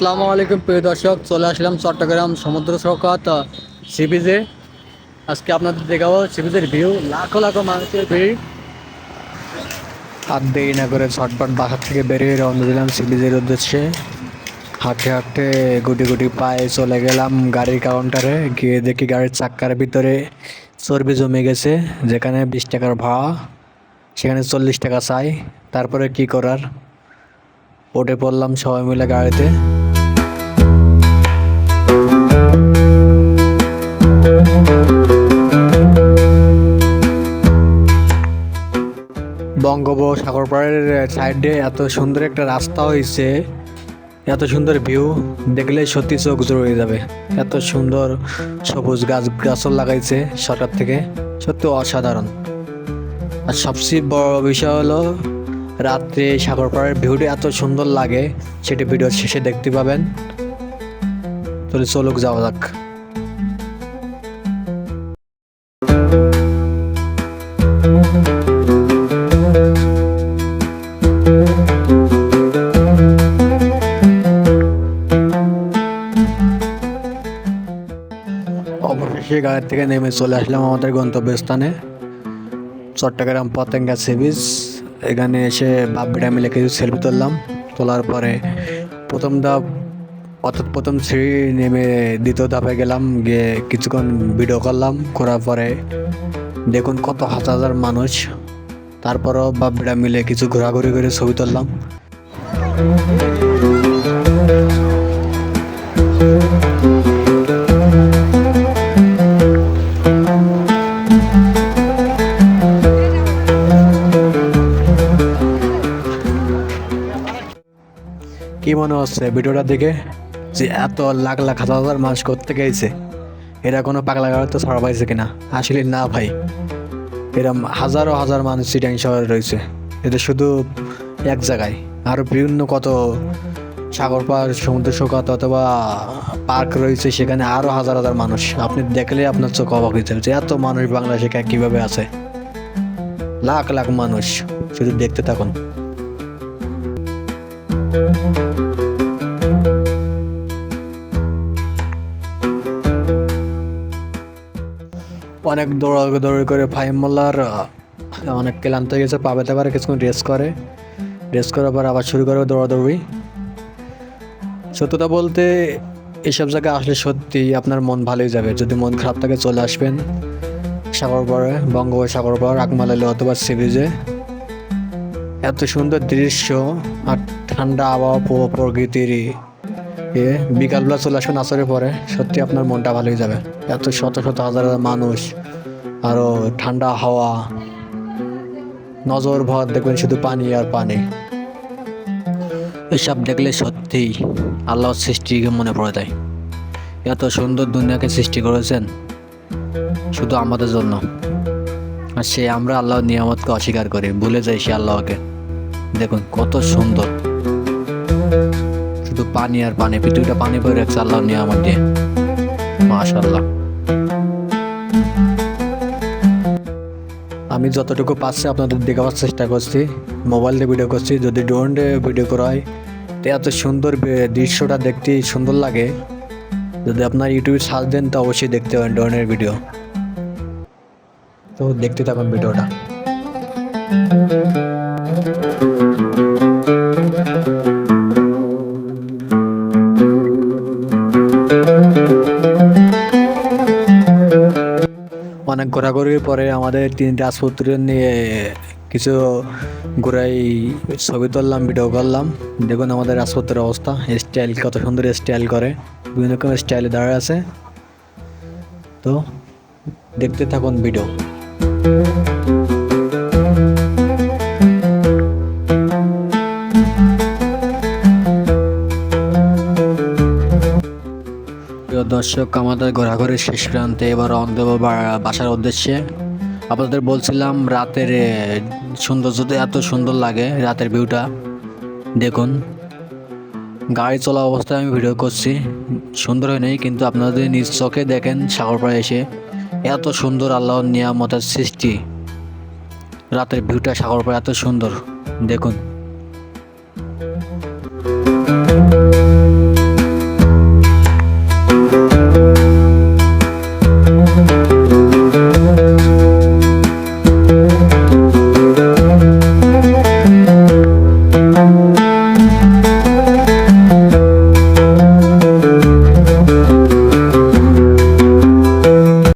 আসসালামু আলাইকুম, প্রিয় দর্শক, চলে আসলাম চট্টগ্রাম সমুদ্র সৈকত সি বিচে আজকে আপনাদের দেখাবো সি বিচের ভিউ লাখো লাখো মানুষের ভিড়। আর দেরি না করে ছটপট বাসা থেকে বেরিয়ে রওনা দিলাম সি বিচের উদ্দেশ্যে। হাঁটতে হাঁটতে গুটি গুটি পায়ে চলে গেলাম গাড়ির কাউন্টারে, গিয়ে দেখি গাড়ির চাক্কার ভিতরে চর্বি জমে গেছে, যেখানে বিশ টাকার ভাড়া, সেখানে চল্লিশ টাকা চাই, তারপরে কি করার? উঠে পড়লাম সবাই মিলে গাড়িতে। বঙ্গোপসাগর পাড়ের সাইডে এত সুন্দর একটা রাস্তা হয়েছে এত সুন্দর ভিউ, দেখলে সত্যি চোখ জুড়ে যাবে। এত সুন্দর সবুজ গাছ, গাছও লাগাইছে সরকার থেকে, সত্যি অসাধারণ। আর সবচেয়ে বড় বিষয় হলো, রাত্রে সাগর পাড়ের ভিউটা এত সুন্দর লাগে, সেটি ভিডিওর শেষে দেখতে পাবেন। তাহলে চলুক, যাওয়া যাক। অবশেষে গাড়ি থেকে নেমে চলে আসলাম আমাদের গন্তব্যস্থানে। চট্টগ্রাম পতেঙ্গা সি বিচ এখানে এসে বাপ্পিটা মিলে কিছু সেলফি তুললাম। তোলার পরে প্রথম ধাপ, অর্থাৎ প্রথম সিঁড়ি নেমে দ্বিতীয় ধাপে গেলাম, গিয়ে কিছুক্ষণ ভিডিও করলাম। করার পরে দেখুন কত হাজার হাজার মানুষ। তারপরও বাপ্পিটা মিলে কিছু ঘোরাঘুরি করে ছবি তুললাম। মনে হচ্ছে ভিডিওটা দেখে যে এত লাখ লাখ হাজার হাজার মানুষ করতে গেছে এরা কোনো পাগলা তো ছাড়া পাইছে কিনা? আসলে না ভাই। এরম হাজারো হাজার মানুষ চিটাং শহরে রয়েছে। এটা শুধু এক জায়গায়। আরও বিভিন্ন কত সাগর পাড় সমুদ্র সৈকত অথবা পার্ক রয়েছে, সেখানে আরও হাজার হাজার মানুষ। আপনি দেখলে আপনার চোখ অবাক হয়ে যাবে যে এত মানুষ বাংলাদেশে কীভাবে আছে? লাখ লাখ মানুষ। শুধু দেখতে থাকুন। অনেক দৌড়াদৌড়ি করে ফাইম মোল্লার অনেক ক্লান্ত হয়ে গেছে, পা ব্যথা করে কিছুক্ষণ রেস্ট করে। রেস্ট করার পর আবার শুরু করে দৌড়াদৌড়ি। সত্যতা বলতে এসব জায়গায় আসলে সত্যি আপনার মন ভালোই যাবে। যদি মন খারাপ থাকে চলে আসবেন সাগর পাড়ে, বঙ্গোপসাগর পাড় আকমালালে অথবা সি বিচে এত সুন্দর দৃশ্য আর ঠান্ডা আবহাওয়া প- প্রকৃতির এ বিকালবেলা চলে আসবেন আসরে পরে। সত্যি আপনার মনটা ভালোই যাবে। এত শত শত হাজার হাজার মানুষ আরও ঠান্ডা হাওয়া, নজর ভর, দেখবেন শুধু পানি আর পানি। এসব দেখলে সত্যি আল্লাহর সৃষ্টিকে মনে পড়ে যায়। এত সুন্দর দুনিয়াকে সৃষ্টি করেছেন শুধু আমাদের জন্য। আর সে আমরা আল্লাহর নিয়ামতকে অস্বীকার করি, ভুলে যাই সে আল্লাহকে। দেখুন কত সুন্দর। শুধু পানি আর পানি, পৃথিবীটা পানি ভরে রাখছে নিয়ে নিয়ামত দিয়ে। মাশাল্লাহ আমি যতটুকু পাচ্ছি আপনাদের দেখাবার চেষ্টা করছি, মোবাইল দিয়ে ভিডিও করছি, যদি ড্রোন ভিডিও করা হয় তো এত সুন্দর দৃশ্যটা দেখতে সুন্দর লাগে। যদি আপনার ইউটিউবে সার্চ দেন, তো অবশ্যই দেখতে পারেন ড্রোনের ভিডিও তো দেখতে থাকুন ভিডিওটা ঘোরাঘুরির পরে আমাদের তিন রাজপুত্র নিয়ে কিছু ঘোরাই ছবি তুললাম ভিডিও করলাম। দেখুন আমাদের রাজপুত্রের অবস্থা স্টাইল কত সুন্দর স্টাইল করে, বিভিন্ন রকম স্টাইলে দাঁড়ায় আছে। তো দেখতে থাকুন ভিডিও প্রিয় দর্শক, আমাদের ঘোরাঘুরির শেষ প্রান্তে এবার রওনা দেবো বা- বাসার উদ্দেশ্যে আপনাদের বলছিলাম রাতের সৌন্দর্যটা এত সুন্দর লাগে, রাতের ভিউটা দেখুন, গাড়ি চলা অবস্থায় আমি ভিডিও করছি, সুন্দর হয় নাই, কিন্তু আপনাদের নিজ চোখে দেখেন, সাগর পাড়ে এসে এত সুন্দর আল্লাহর নিয়ামতের সৃষ্টি। রাতের ভিউটা সাগর পাড়ে এত সুন্দর, দেখুন।